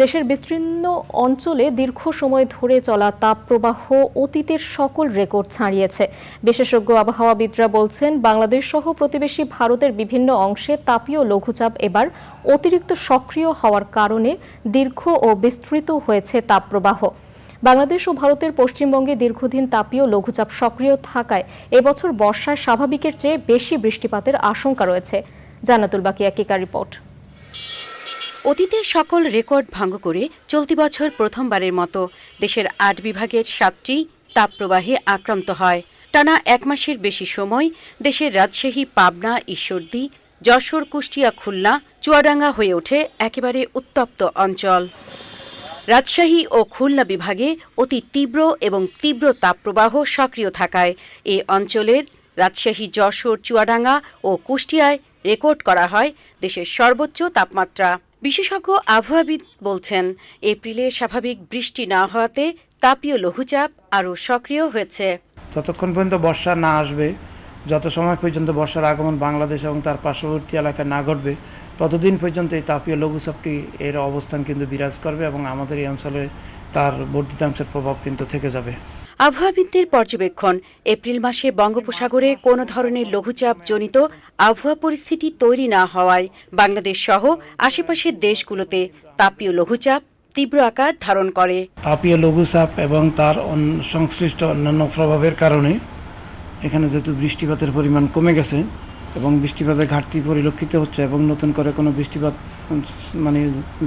দেশের বিস্তীর্ণ অঞ্চলে দীর্ঘ সময় ধরে চলা তাপপ্রবাহ অতীতের সকল রেকর্ড ছাড়িয়েছে। বিশেষজ্ঞ আবহাওয়াবিদরা বলছেন, বাংলাদেশ সহ প্রতিবেশী ভারতের বিভিন্ন অংশে তাপীয় লঘুচাপ এবার অতিরিক্ত সক্রিয় হওয়ার কারণে দীর্ঘ ও বিস্তৃত হয়েছে তাপপ্রবাহ। বাংলাদেশ ও ভারতের পশ্চিমবঙ্গে দীর্ঘদিন তাপীয় লঘুচাপ সক্রিয় থাকায় এবছর বর্ষায় স্বাভাবিকের চেয়ে বেশি বৃষ্টিপাতের আশঙ্কা রয়েছে। জানাতুল বাকিয়া কিকা রিপোর্ট। অতীতের সকল রেকর্ড ভঙ্গ করে চলতি বছর প্রথমবারের মতো দেশের আট বিভাগের সাতটি তাপপ্রবাহে আক্রান্ত হয়। টানা এক মাসের বেশি সময় দেশের রাজশাহী, পাবনা, ঈশ্বরদী, যশোর, কুষ্টিয়া, খুলনা, চুয়াডাঙ্গা হয়ে ওঠে একেবারে উত্তপ্ত অঞ্চল। রাজশাহী ও খুলনা বিভাগে অতি তীব্র এবং তীব্র তাপপ্রবাহ সক্রিয় থাকায় এ অঞ্চলের রাজশাহী, যশোর, চুয়াডাঙ্গা ও কুষ্টিয়ায় রেকর্ড করা হয় দেশের সর্বোচ্চ তাপমাত্রা। বিশেষজ্ঞ আবহাওয়াবিদ বলছেন, এপ্রিলে স্বাভাবিক বৃষ্টি না হওয়াতে তাপীয় লঘুচাপ আরও সক্রিয় হয়েছে। যতক্ষণ পর্যন্ত বর্ষা না আসবে, যত সময় পর্যন্ত বর্ষার আগমন বাংলাদেশ এবং তার পার্শ্ববর্তী এলাকায় না ঘটবে, ততদিন পর্যন্ত এই তাপীয় লঘুচাপটি এর অবস্থান কিন্তু বিরাজ করবে এবং আমাদের এই অঞ্চলে তার বর্ধিতাংশের প্রভাব কিন্তু থেকে যাবে। আবহাওয়াবিদদের পর্যবেক্ষণ, এপ্রিল মাসে বঙ্গোপসাগরে কোনো ধরনের লঘুচাপ জনিত আবহাওয়া পরিস্থিতি তৈরি না হওয়ায় বাংলাদেশ সহ আশেপাশের দেশগুলোতে তাপীয় লঘুচাপ তীব্র আকার ধারণ করে। তাপীয় লঘুচাপ এবং তার সংশ্লিষ্ট অন্যান্য প্রভাবের কারণে এখানে যেহেতু বৃষ্টিপাতের পরিমাণ কমে গেছে এবং বৃষ্টিপাতের ঘাটতি পরিলক্ষিত হচ্ছে এবং নতুন করে কোনো বৃষ্টিপাত মানে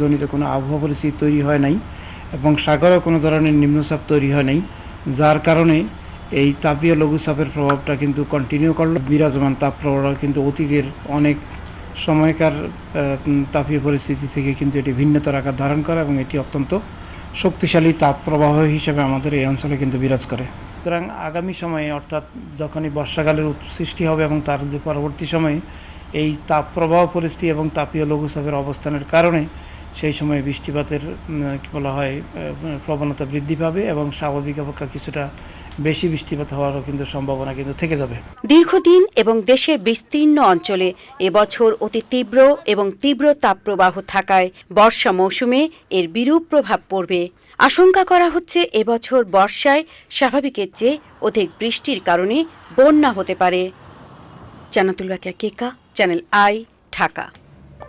জনিত কোনো আবহাওয়া পরিস্থিতি তৈরি হয় নাই এবং সাগরেও কোনো ধরনের নিম্নচাপ তৈরি হয় নাই যার কারণে এই তাপীয় লঘুচাপের প্রভাবটা কিন্তু কন্টিনিউ করল। বিরাজমান তাপ কিন্তু অতীতের অনেক সময়কার তাপীয় পরিস্থিতি থেকে কিন্তু এটি ভিন্নতার আকার ধারণ করে এবং এটি অত্যন্ত শক্তিশালী তাপ প্রবাহ হিসেবে আমাদের এই অঞ্চলে কিন্তু বিরাজ করে। সুতরাং আগামী সময়ে, অর্থাৎ যখনই বর্ষাকালের সৃষ্টি হবে এবং তার যে পরবর্তী সময়ে এই তাপ প্রবাহ পরিস্থিতি এবং তাপীয় লঘুচাপের অবস্থানের কারণে সেই সময় বৃষ্টিপাতের কি বলা হয় প্রবণতা বৃদ্ধি পাবে এবং স্বাভাবিক অপেক্ষা কিছুটা বেশি বৃষ্টিপাত হওয়ারও কিন্তু সম্ভাবনা কিন্তু থেকে যাবে। দীর্ঘদিন এবং দেশের বিস্তীর্ণ অঞ্চলে এবছর অতি তীব্র এবং তীব্র তাপপ্রবাহ থাকায় বর্ষা মৌসুমে এর বিরূপ প্রভাব পড়বে। আশঙ্কা করা হচ্ছে এবছর বর্ষায় স্বাভাবিকের চেয়ে অধিক বৃষ্টির কারণে বন্যা হতে পারে। Jannatul Bakia, Keka, Channel i, Dhaka.